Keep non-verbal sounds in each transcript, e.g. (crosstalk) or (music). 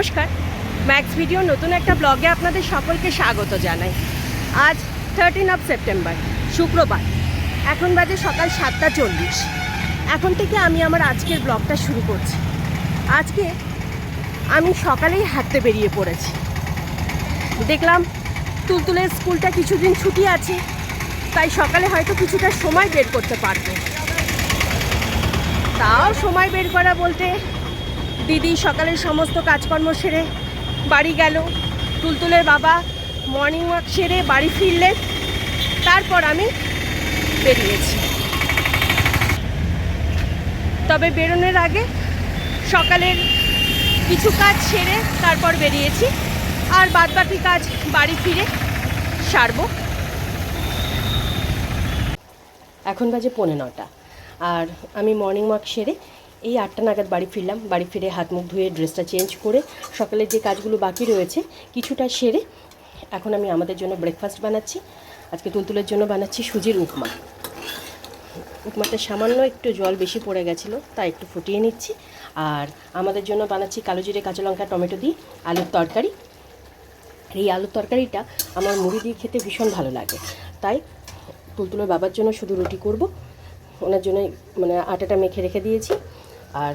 নমস্কার। Max video নতুন একটা ব্লগে আপনাদের সকলকে স্বাগত জানাই। আজ থার্টিন অফ সেপ্টেম্বর শুক্রবার। এখন বাজে সকাল সাতটা চল্লিশ। এখন থেকে আমি আমার আজকের ব্লগটা শুরু করছি। আজকে আমি সকালেই হাঁটতে বেরিয়ে পড়েছি। দেখলাম তুলতুলের স্কুলটা কিছুদিন ছুটি আছে, তাই সকালে হয়তো কিছুটা সময় বের করতে পারব। তাও সময় বের করা বলতে দিদি সকালের সমস্ত কাজকর্ম সেরে বাড়ি গেল। তুলতুলের বাবা মর্নিং ওয়াক সেরে বাড়ি ফিরলেন। তারপর আমি বেরিয়েছি। তবে বেরোনোর আগে সকালের কিছু কাজ সেরে তারপর বেরিয়েছি। আর বাদবাকি কাজ বাড়ি ফিরে সারবো। এখন বাজে পৌনে নটা। আর আমি মর্নিং ওয়াক সেরে এই আটটা নাগাদ বাড়ি ফিরলাম। বাড়ি ফিরে হাত মুখ ধুয়ে ড্রেসটা চেঞ্জ করে সকালে যে কাজগুলো বাকি রয়েছে, কিছুটা সেরে এখন আমি আমাদের জন্য ব্রেকফাস্ট বানাচ্ছি। আজকে তুলতুলের জন্য বানাচ্ছি সুজির উপমা। উপমাতে সামান্য একটু জল বেশি পড়ে গেছিল, তাই একটু ফুটিয়ে নিচ্ছি। আর আমাদের জন্য বানাচ্ছি কালো জিরে, কাঁচা লঙ্কা, টমেটো দিয়ে আলুর তরকারি। এই আলুর তরকারিটা আমার মুড়ি দিয়ে খেতে ভীষণ ভালো লাগে। তাই তুলতুলের বাবার জন্য শুধু রুটি করব। ওনার জন্য মানে আটাটা মেখে রেখে দিয়েছি। আর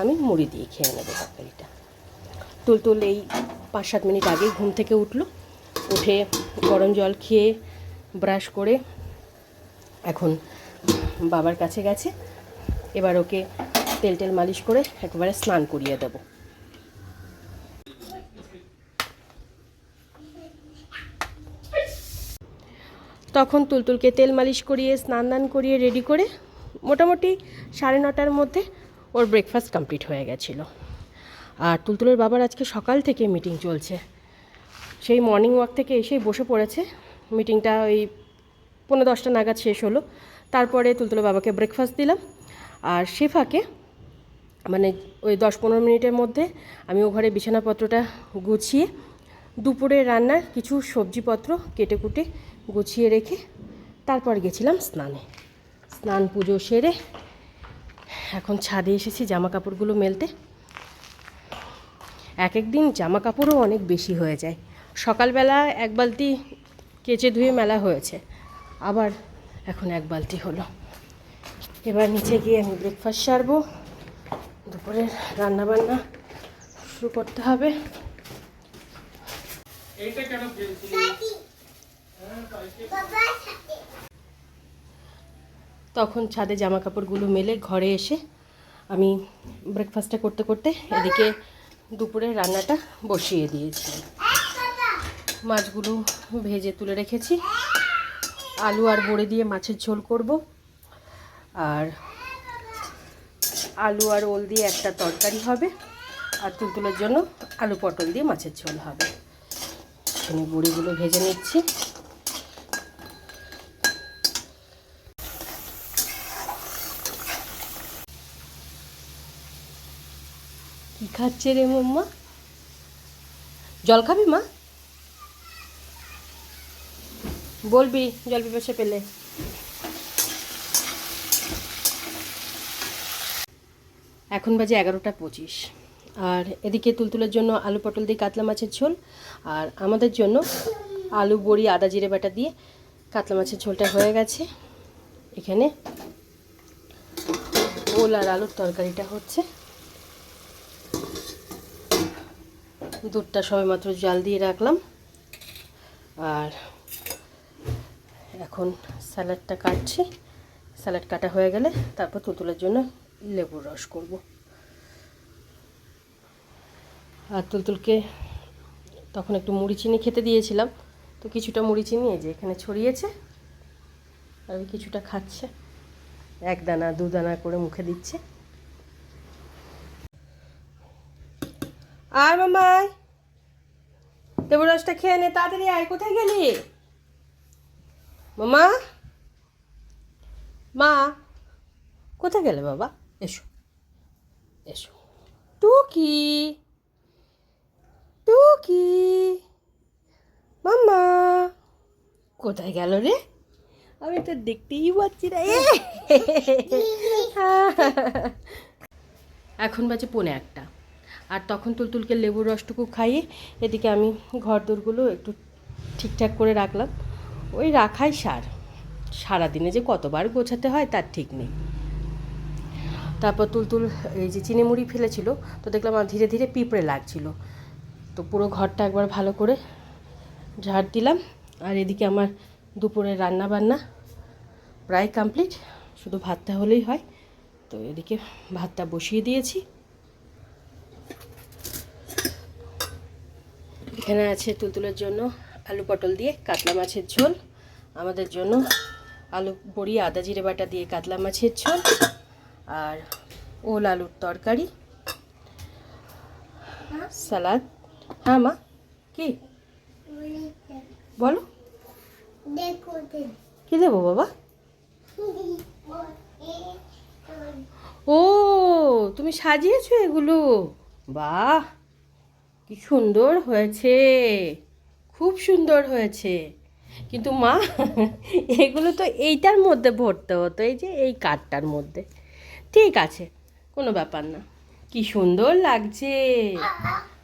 আমি মুড়ি দিয়ে খেয়ে নেব তরকারিটা। তুলতুল এই পাঁচ সাত মিনিট আগেই ঘুম থেকে উঠল। উঠে গরম জল খেয়ে ব্রাশ করে এখন বাবার কাছে গেছে। এবার ওকে তেল টেল মালিশ করে একবারে স্নান করিয়ে দেবো। তখন তুলতুলকে তেল মালিশ করিয়ে স্নান দান করিয়ে রেডি করে মোটামুটি সাড়ে নটার মধ্যে ওর ব্রেকফাস্ট কমপ্লিট হয়ে গেছিল। আর তুলতুলের বাবার আজকে সকাল থেকে মিটিং চলছে। সেই মর্নিং ওয়াক থেকে এসেই বসে পড়েছে। মিটিংটা ওই পনেরো দশটা নাগাদ শেষ হলো। তারপরে তুলতুলের বাবাকে ব্রেকফাস্ট দিলাম। আর শেফাকে মানে ওই দশ পনেরো মিনিটের মধ্যে আমি ও ঘরে বিছানাপত্রটা গুছিয়ে দুপুরে রান্নার কিছু সবজিপত্র কেটে কুটে গুছিয়ে রেখে তারপর গেছিলাম স্নানে। স্নান পুজো সেরে এখন ছাদে এসেছি জামা কাপড়গুলো মেলতে এক এক দিন জামা কাপড়ও অনেক বেশি হয়ে যায় সকালবেলা এক বালতি কেচে ধুয়ে মেলা হয়েছে আবার এখন এক বালতি হলো এবার নিচে গিয়ে আমি ব্রেকফাস্ট সারবো দুপুরের রান্নাবান্না শুরু করতে হবে তখন ছাদে জামা কাপড়গুলো মেলে ঘরে এসে আমি ব্রেকফাস্টটা করতে করতে এদিকে দুপুরে রান্নাটা বসিয়ে দিয়েছি। মাছগুলো ভেজে তুলে রেখেছি। আলু আর বড়ি দিয়ে মাছের ঝোল করব। আর আলু আর ওল দিয়ে একটা তরকারি হবে। আর তুলতুলের জন্য আলু পটল দিয়ে মাছের ঝোল হবে। এখানে বড়িগুলো ভেজে নিচ্ছি। কি খাচ্ছে রে মাম্মা? জল খাবি মা? বলবি জল পিপাসা পেলে। এখন বাজে এগারোটা পঁচিশ। আর এদিকে তুলতুলের জন্য আলু পটল দিয়ে কাতলা মাছের ঝোল, আর আমাদের জন্য আলু, বড়ি, আদা, জিরে বাটা দিয়ে কাতলা মাছের ঝোলটা হয়ে গেছে। এখানে ওল আর আলুর তরকারিটা হচ্ছে। দুধটা সবেমাত্র জাল দিয়ে রাখলাম। আর এখন স্যালাডটা কাটছি। স্যালাড কাটা হয়ে গেলে তারপর তুলতুলের জন্য লেবুর রস করব। আর তুলতুলকে তখন একটু মুড়ি চিনি খেতে দিয়েছিলাম। তো কিছুটা মুড়ি চিনি এই যে এখানে ছড়িয়েছে। আর কিছুটা খাচ্ছে। এক দানা, দু দানা করে মুখে দিচ্ছে। আয় মামাই লেবুর রসটা খেয়ে নে তাড়াতাড়ি আয় কোথায় গেলি? মামা মা কোথায় গেলে বাবা? এসো এসো। টুকি টুকি। মামা কোথায় গেল রে? আমি তো দেখতেই পাচ্ছি না (laughs) এখন বাজে পৌনে একটা আর তখন তুলতুলকে লেবুর রসটুকু খাইয়ে এদিকে আমি ঘর দোরগুলো একটু ঠিকঠাক করে রাখলাম। ওই রাখাই সার। সারাদিনে যে কতবার গোছাতে হয় তার ঠিক নেই। তারপর তুলতুল এই যে চিনি মুড়ি ফেলেছিল, তো দেখলাম আমার ধীরে ধীরে পিঁপড়ে লাগছিল। তো পুরো ঘরটা একবার ভালো করে ঝাড় দিলাম। আর এদিকে আমার দুপুরের রান্না বান্না প্রায় কমপ্লিট। শুধু ভাতটা হলেই হয়। তো এদিকে ভাতটা বসিয়ে দিয়েছি। এখানে আছে তুলতুলের জন্য আলু পটল দিয়ে কাতলা মাছের ঝোল। আমাদের জন্য আলু বড়ি, আদা জিরে বাটা দিয়ে কাতলা মাছের ঝোল আর ওল আলুর তরকারি। সালাদ। হ্যাঁ মা, কি? বলো। কি দেবো বাবা? ও, তুমি সাজিয়েছো এগুলো? বাহ! কি সুন্দর হয়েছে। খুব সুন্দর হয়েছে। কিন্তু মা, এগুলো তো এইটার মধ্যে ভরতে হতো, এই যে এই কাঠটার মধ্যে। ঠিক আছে, কোনো ব্যাপার না। কি সুন্দর লাগছে।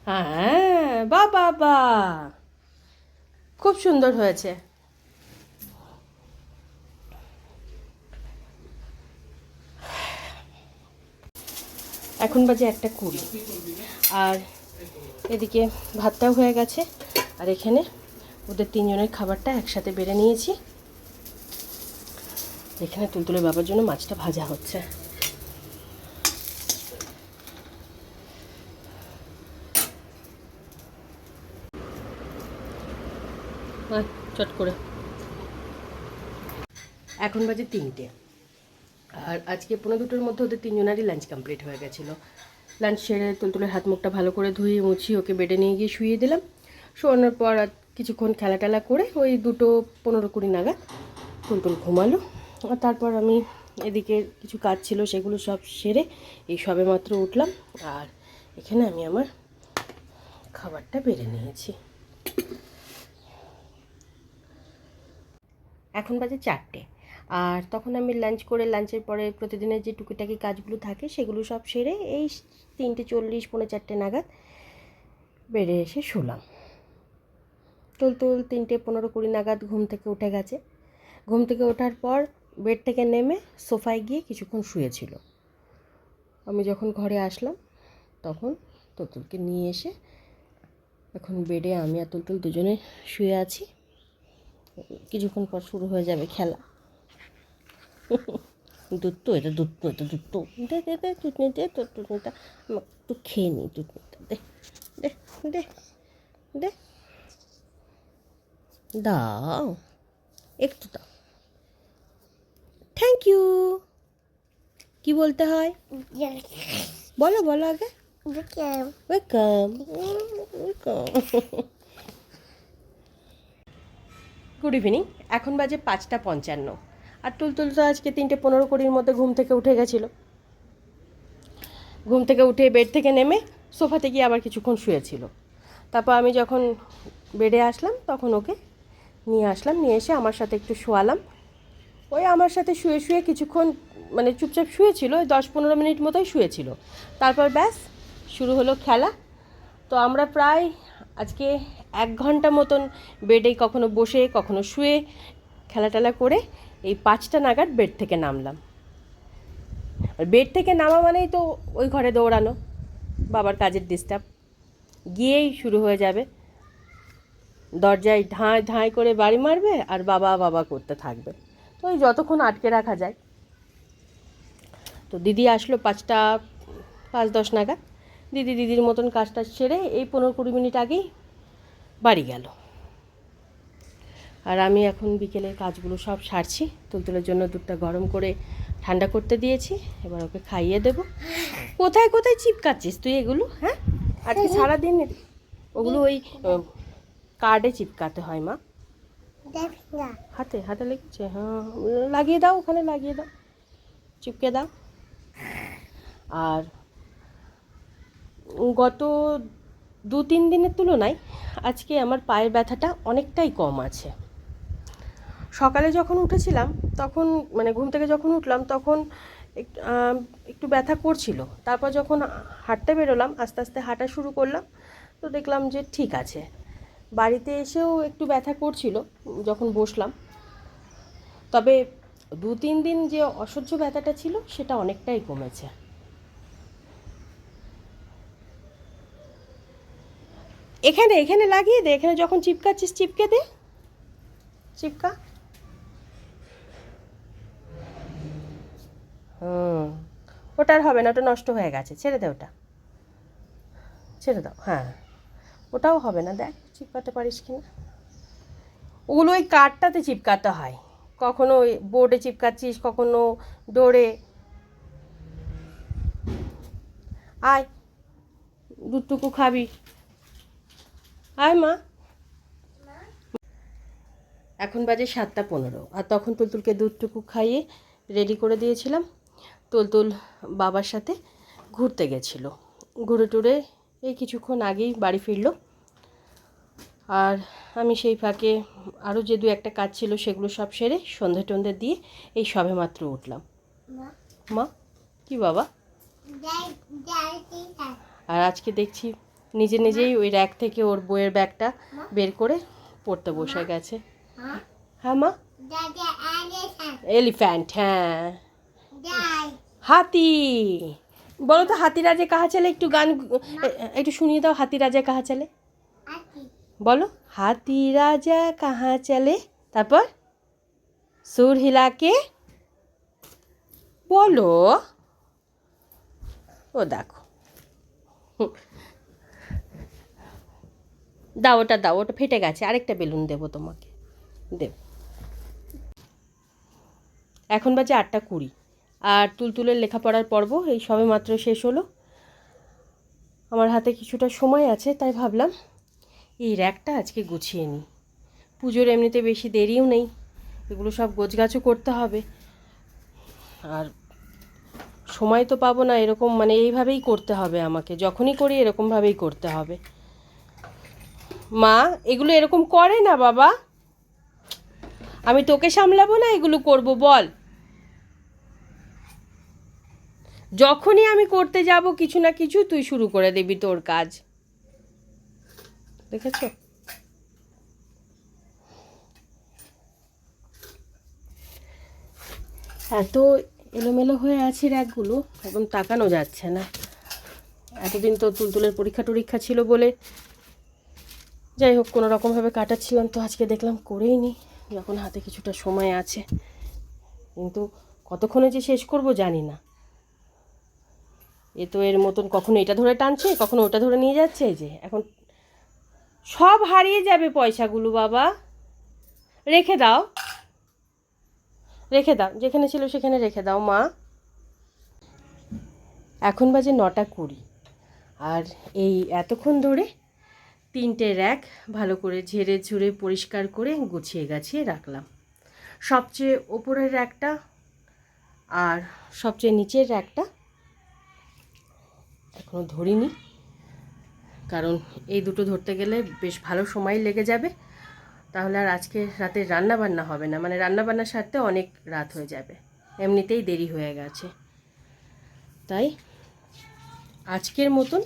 হ্যাঁ বা বাবা খুব সুন্দর হয়েছে। এখন বাজে একটা কুড়ি। আর এদিকে ভাতটাও হয়ে গেছে, আর এখানে ওদের তিনজনের খাবারটা একসাথে বেড়ে নিয়েছি। এখানে তুলতুলে বাবার জন্য মাছটা ভাজা হচ্ছে। চট করে। এখন বাজে তিনটে। আর আজকে পনেরো দুটোর মধ্যে ওদের তিনজনারই লাঞ্চ কমপ্লিট হয়ে গেছিল। লাঞ্চ সেরে তুলতুলের হাত মুখটা ভালো করে ধুয়ে মুছিয়ে ওকে বেডে নিয়ে গিয়ে শুয়ে দিলাম। শোয়ানোর পর কিছুক্ষণ খেলা টেলা করে ওই দুটো পনেরো কুড়ি নাগাদ তুলতুল ঘুমালো। আর তারপর আমি এদিকে কিছু কাজ ছিল, সেগুলো সব সেরে এই সবে মাত্র উঠলাম। আর এখানে আমি আমার খাবারটা বেড়ে নিয়েছি। এখন বাজে চারটে। আর তখন আমি লাঞ্চ করে লাঞ্চের পরে প্রতিদিনের যে টুকিটাকি কাজগুলো থাকে, সেগুলো সব সেরে এই তিনটে চল্লিশ, পৌনে চারটে নাগাদ বেড়ে এসে শুলাম। তুলতুল তিনটে পনেরো কুড়ি নাগাদ ঘুম থেকে উঠে গেছে। ঘুম থেকে ওঠার পর বেড থেকে নেমে সোফায় গিয়ে কিছুক্ষণ শুয়েছিল। আমি যখন ঘরে আসলাম, তখন তুলতুলকে নিয়ে এসে এখন বেডে আমি আর তুলতুল দুজনে শুয়ে আছি। কিছুক্ষণ পর শুরু হয়ে যাবে খেলা। (laughs) দুধ এটা দুধ এটা দুধ দে দে দে, দুধ দে, তোর দুধটা আমাকে একটু খেয়ে নিই দুধটা দে দে দে দে। দাও, একটু দাও। থ্যাংক ইউ কি বলতে হয়? বলো বলো আগে। ওয়েলকাম ওয়েলকাম গুড ইভিনিং এখন বাজে পাঁচটা পঞ্চান্ন। আর তুলতুল তো আজকে তিনটে পনেরো কুড়ির মধ্যে ঘুম থেকে উঠে গেছিল। ঘুম থেকে উঠে বেড থেকে নেমে সোফাতে গিয়ে আবার কিছুক্ষণ শুয়েছিল। তারপর আমি যখন বেডে আসলাম, তখন ওকে নিয়ে আসলাম, নিয়ে এসে আমার সাথে একটু শোয়ালাম। ওই আমার সাথে শুয়ে শুয়ে কিছুক্ষণ মানে চুপচাপ শুয়েছিল, ওই দশ পনেরো মিনিট মতোই শুয়েছিল। তারপর ব্যাস, শুরু হলো খেলা। তো আমরা প্রায় আজকে এক ঘণ্টা মতন বেডে কখনো বসে, কখনো শুয়ে খেলা টেলা করে এই পাঁচটা নাগাদ বেড থেকে নামলাম। আর বেড থেকে নামা মানেই তো ওই ঘরে দৌড়ানো, বাবার কাজের ডিস্টার্ব গিয়েই শুরু হয়ে যাবে। দরজায় ঢাঁয় ঢাঁয় করে বাড়ি মারবে আর বাবা বাবা করতে থাকবে। তো ওই যতক্ষণ আটকে রাখা যায়। তো দিদি আসলো পাঁচটা, পাঁচ দশ নাগাদ। দিদি দিদির মতন কাজটা সেরে এই পনেরো কুড়ি মিনিট আগেই বাড়ি গেল। আর আমি এখন বিকেলের কাজগুলো সব সারছি। তুলতুলের জন্য দুধটা গরম করে ঠান্ডা করতে দিয়েছি। এবার ওকে খাইয়ে দেব। কোথায় কোথায় চিপকাচ্ছিস তুই এগুলো? হ্যাঁ? আজকে সারাদিন ওগুলো ওই কার্ডে চিপকাতে হয় মা। হাতে হাতে লেগেছে হ্যাঁ। লাগিয়ে দাও ওখানে লাগিয়ে দাও। চিপকে দাও। আর গত দু তিন দিনের তুলনায় আজকে আমার পায়ের ব্যথাটা অনেকটাই কম আছে। সকালে যখন উঠেছিলাম, তখন মানে ঘুম থেকে যখন উঠলাম, তখন একটু ব্যথা করছিল। তারপর যখন হাঁটতে বেরোলাম, আস্তে আস্তে হাঁটা শুরু করলাম, তো দেখলাম যে ঠিক আছে। বাড়িতে এসেও একটু ব্যথা করছিল যখন বসলাম। তবে দু, তিন দিন যে অসহ্য ব্যথাটা ছিল, সেটা অনেকটাই কমেছে। এখানে এখানে লাগিয়ে দে, এখানে যখন চিপকাচ্ছিস, চিপকে দে। চিপকা? ওটা আর হবে না, ওটা নষ্ট হয়ে গেছে, ছেড়ে দে ওটা। ছেড়ে দাও হ্যাঁ। ওটাও হবে না, দেখ, চিপকাতে পারিস কি না। ওগুলো ওই কাঠটাতে চিপকাতে হয়। কখনো ওই বোর্ডে চিপকাচ্ছিস, কখনো ডোরে আয়, দুধটুকু খাবি। আয় মা। এখন বাজে সাতটা পনেরো, আর তখন তুলতুলকে দুধটুকু খাইয়ে রেডি করে দিয়েছিলাম। তুলতুল বাবার সাথে ঘুরতে গেছিল। ঘুরে টুরে এই কিছুক্ষণ আগেই বাড়ি ফিরল। আর আমি সেই ফাঁকে আরও যে দু একটা কাজ ছিল সেগুলো সব সেরে সন্ধে টন্ধে দিয়ে এই সবে মাত্র উঠলাম। মা? কি বাবা? আর আজকে দেখছি নিজে নিজেই ওই র্যাক থেকে ওর বইয়ের ব্যাগটা বের করে পড়তে বসে গেছে। হ্যাঁ মা? এলিফ্যান্ট হ্যাঁ। হাতি। বলো তো হাতি রাজা কাহা চলে? একটু গান একটু শুনিয়ে দাও হাতি রাজা কাহা চলে? বলো হাতি রাজা কাহা চলে? তারপর? সুর হিলাকে? বলো। ও দেখো। দাও ওটা দাও ওটা ফেটে গেছে। আরেকটা বেলুন দেবো তোমাকে। দেব। এখন বাজে আটটা কুড়ি। আর তুলতুলের লেখাপড়ার পর্ব এই সবে মাত্র শেষ হলো। আমার হাতে কিছুটা সময় আছে, তাই ভাবলাম এই র্যাকটা আজকে গুছিয়ে নিই। পুজোর এমনিতে বেশি দেরিও নেই, এগুলো সব গোছগাছও করতে হবে। আর সময় তো পাবো না, এরকম মানে এইভাবেই করতে হবে আমাকে, যখনই করি এরকমভাবেই করতে হবে। মা, এগুলো এরকম করে না বাবা। আমি তোকে সামলাবো না, এগুলো করব, বল। যখনই আমি করতে যাব, কিছু না কিছু তুই শুরু করে দিবি তোর কাজ। দেখেছ? এত এলোমেলো হয়ে আছে র্যাকগুলো একদম তাকানো যাচ্ছে না। এতদিন তো তুলতুলের পরীক্ষা টরীক্ষা ছিল বলে। যাই হোক, কোনো রকমভাবে কাটাচ্ছিলাম তো, আজকে দেখলাম করেই নি, যখন হাতে কিছুটা সময় আছে। কিন্তু কতক্ষণে যে শেষ করব জানি না। এ তো এর মতন কখনো এটা ধরে টানছে, কখনো ওটা ধরে নিয়ে যাচ্ছে যে এখন সব হারিয়ে যাবে পয়সাগুলো, বাবা। রেখে দাও। রেখে দাও, যেখানে ছিল সেখানে রেখে দাও, মা। এখন বাজে নটা কুড়ি, আর এই এতক্ষণ ধরে তিনটে র্যাক ভালো করে ঝেড়ে ঝুড়ে পরিষ্কার করে গুছিয়ে গাছিয়ে রাখলাম। সবচেয়ে ওপরের র্যাকটা আর সবচেয়ে নিচের র্যাকটা এখনও ধরিনি। কারণ এই দুটো ধরতে গেলে বেশ ভালো সময় লেগে যাবে। তাহলে আর আজকে রাতে রান্না বান্না হবে না। মানে রান্না বান্নার সারতে অনেক রাত হয়ে যাবে। এমনিতেই দেরি হয়ে গেছে। তাই আজকের মতন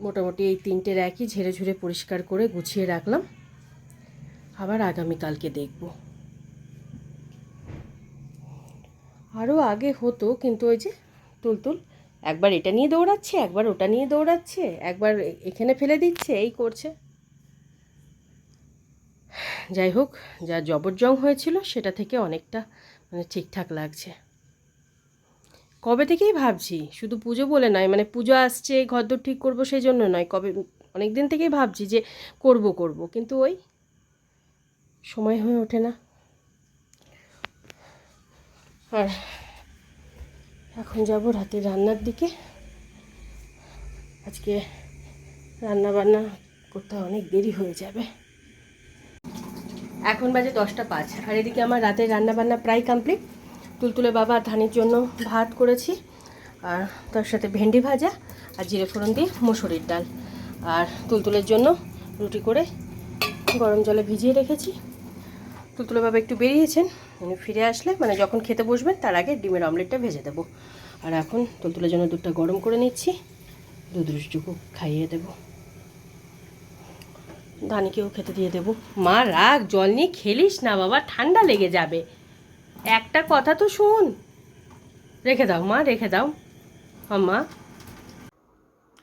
মোটামুটি এই তিনটে র্যাকই ঝেড়ে ঝুড়ে পরিষ্কার করে গুছিয়ে রাখলাম। আবার আগামীকালকে দেখব। আরও আগে হতো, কিন্তু ওই যে তুলতুল একবার এটা নিয়ে দৌড়াচ্ছে, একবার ওটা নিয়ে দৌড়াচ্ছে, একবার এখানে ফেলে দিচ্ছে, এই করছে। যাই হোক, যা জবরজং হয়েছিল সেটা থেকে অনেকটা মানে ঠিকঠাক লাগছে। কবে থেকেই ভাবছি, শুধু পুজো বলে নয় মানে পুজো আসছে, ঘরদোর ঠিক করব সেই জন্য নয়, কবে অনেক দিন থেকেই ভাবছি যে করব করব, কিন্তু ওই সময় হয়ে ওঠে না। আর এখন যাব রাতে রান্নার দিকে। আজকে রান্না বান্না করতে অনেক দেরি হয়ে যাবে। এখন বাজে দশটা পাঁচ। আর এদিকে আমার রাতের রান্না বান্না প্রায় কমপ্লিট তুলতুলে বাবা ধানের জন্য ভাত করেছি, আর তার সাথে ভেন্ডি ভাজা আর জিরে ফোড়ন দিয়ে মুসুরির ডাল। আর তুলতুলের জন্য রুটি করে গরম জলে ভিজিয়ে রেখেছি। তুলতুলে বাবা একটু বেরিয়েছেন। ফিরে আসলে মানে যখন খেতে বসবেন, তার আগে ডিমের অমলেটটা ভেজে দেবো। আর এখন তুলতুলের জন্য দুধটা গরম করে নিচ্ছি দুধ রুটিটুকু খাইয়ে দেবো। ধানিকেও খেতে দিয়ে দেবো। মা, রাগ, জল নিয়ে খেলিস না বাবা, ঠান্ডা লেগে যাবে। একটা কথা তো শোন। রেখে দাও মা, রেখে দাও। মা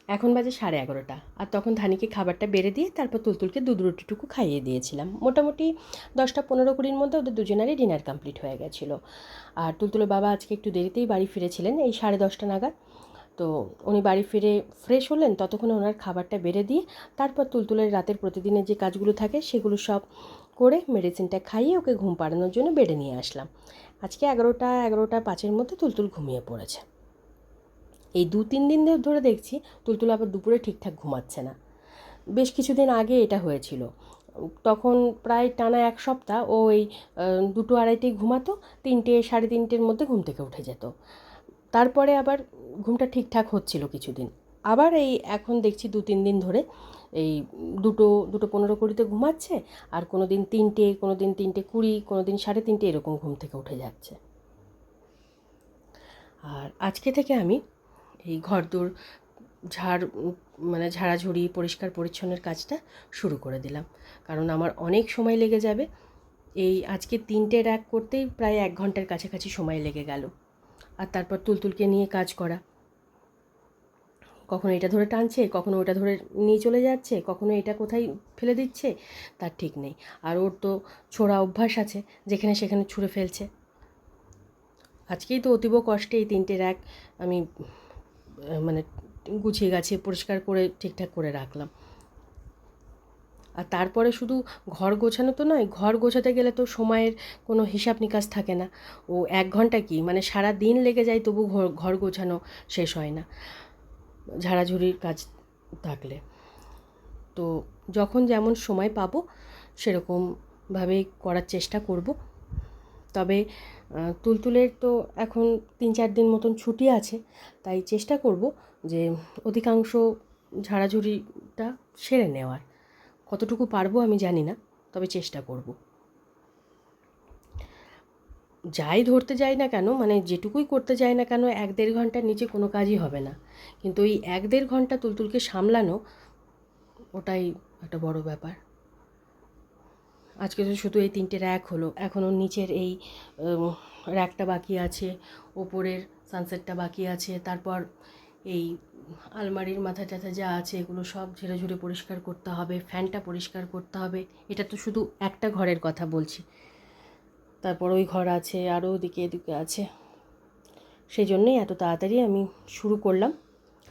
এখন বাজে সাড়ে এগারোটা। আর তখন ধানিকে খাবারটা বেড়ে দিয়ে তারপর তুলতুলকে দুধ রুটিটুকু খাইয়ে দিয়েছিলাম। মোটামুটি দশটা পনেরো কুড়ির মধ্যে ওদের দুজনারই ডিনার কমপ্লিট হয়ে গেছিল। আর তুলতুলের বাবা আজকে একটু দেরিতেই বাড়ি ফিরেছিলেন, এই সাড়ে দশটা নাগাদ। তো উনি বাড়ি ফিরে ফ্রেশ হলেন, ততক্ষণে ওনার খাবারটা বেড়ে দিয়ে তারপর তুলতুলের রাতের প্রতিদিনের যে কাজগুলো থাকে সেগুলো সব করে মেডিসিনটা খাইয়ে ওকে ঘুম পাড়ানোর জন্য বেডে নিয়ে আসলাম। আজকে এগারোটা এগারোটা পাঁচের মধ্যে তুলতুল ঘুমিয়ে পড়েছে। এই দু তিন দিন ধরে দেখছি তুলতুল আবার দুপুরে ঠিকঠাক ঘুমাচ্ছে না। বেশ কিছুদিন আগে এটা হয়েছিল। তখন প্রায় টানা এক সপ্তাহ ও এই দুটো আড়াইটেই ঘুমাতো, তিনটে সাড়ে তিনটের মধ্যে ঘুম থেকে উঠে যেত। তারপরে আবার ঘুমটা ঠিকঠাক হচ্ছিল কিছুদিন। আবার এই এখন দেখছি দু তিন দিন ধরে এই দুটো দুটো পনেরো কুড়িতে ঘুমাচ্ছে আর কোনো দিন তিনটে কোনো দিন তিনটে কুড়ি কোনো দিন সাড়ে তিনটে এরকম ঘুম থেকে উঠে যাচ্ছে। আর আজকে থেকে আমি এই ঘরদোর ঝাড় মানে ঝাড়াঝুড়ি, পরিষ্কার পরিচ্ছন্নের কাজটা শুরু করে দিলাম। কারণ আমার অনেক সময় লেগে যাবে। এই আজকে তিনটে র্যাক করতেই প্রায় এক ঘণ্টার কাছাকাছি সময় লেগে গেল। আর তারপর তুলতুলকে নিয়ে কাজ করা। কখনো এটা ধরে টানছে, কখনো ওটা ধরে নিয়ে চলে যাচ্ছে, কখনো এটা কোথায় ফেলে দিচ্ছে, তার ঠিক নেই। আর ওর তো ছোড়া অভ্যাস আছে, যেখানে সেখানে ছুঁড়ে ফেলছে। আজকেই তো অতীব কষ্টে এই তিনটে র্যাক আমি মানে গুছিয়ে গাছিয়ে পরিষ্কার করে ঠিকঠাক করে রাখলাম। আর তারপরে শুধু ঘর গোছানো তো নয়, ঘর গোছাতে গেলে তো সময়ের কোনো হিসাব নিকাশ থাকে না। ও এক ঘণ্টা কি? মানে সারা দিন লেগে যায় তবু ঘর ঘর গোছানো শেষ হয় না, ঝাড়াঝুড়ির কাজ থাকলে। তো যখন যেমন সময় পাবো, সেরকমভাবেই করার চেষ্টা করব। তবে তুলতুলের তো এখন তিন চার দিন মতন ছুটি আছে, তাই চেষ্টা করব যে অধিকাংশ ঝাড়াঝুড়িটা সেরে নেওয়ার। কতটুকু পারব আমি জানি না, তবে চেষ্টা করব। যাই ধরতে যাই না কেন মানে যেটুকুই করতে যাই না কেন, এক দেড় ঘণ্টার নিচে কোনো কাজই হবে না। কিন্তু ওই এক দেড় ঘণ্টা তুলতুলকে সামলানো, ওটাই একটা বড় ব্যাপার। আজকে তো শুধু এই তিনটে র্যাক হলো। এখনও নিচের এই র্যাকটা বাকি আছে, ওপরের সানসেটটা বাকি আছে, তারপর এই আলমারির মাথা টাথা যা আছে এগুলো সব ঝেড়ে ঝুড়ে পরিষ্কার করতে হবে, ফ্যানটা পরিষ্কার করতে হবে। এটা তো শুধু একটা ঘরের কথা বলছি। তারপর ওই ঘর আছে আরও ওদিকে এদিকে আছে। সেই জন্যই এত তাড়াতাড়ি আমি শুরু করলাম।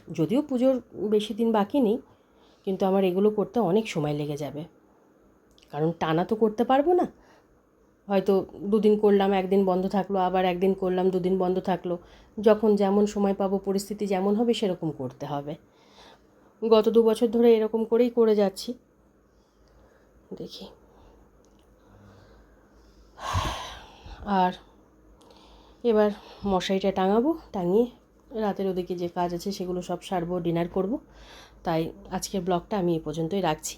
যদিও পুজোর বেশি দিন বাকি নেই, কিন্তু আমার এগুলো করতে অনেক সময় লেগে যাবে। কারণ টানা তো করতে পারব না। হয়তো দুদিন করলাম, একদিন বন্ধ থাকল, আবার একদিন করলাম, দুদিন বন্ধ থাকল। যখন যেমন সময় পাবো, পরিস্থিতি যেমন হবে, সেরকম করতে হবে। গত দু বছর ধরে এরকম করেই করে যাচ্ছি। দেখি। আর এবার মশারিটা টাঙাবো, টাঙিয়ে রাতের ওদিকে যে কাজ আছে, সেগুলো সব সারবো, ডিনার করব। তাই আজকের ব্লগটা আমি এ পর্যন্তই রাখছি।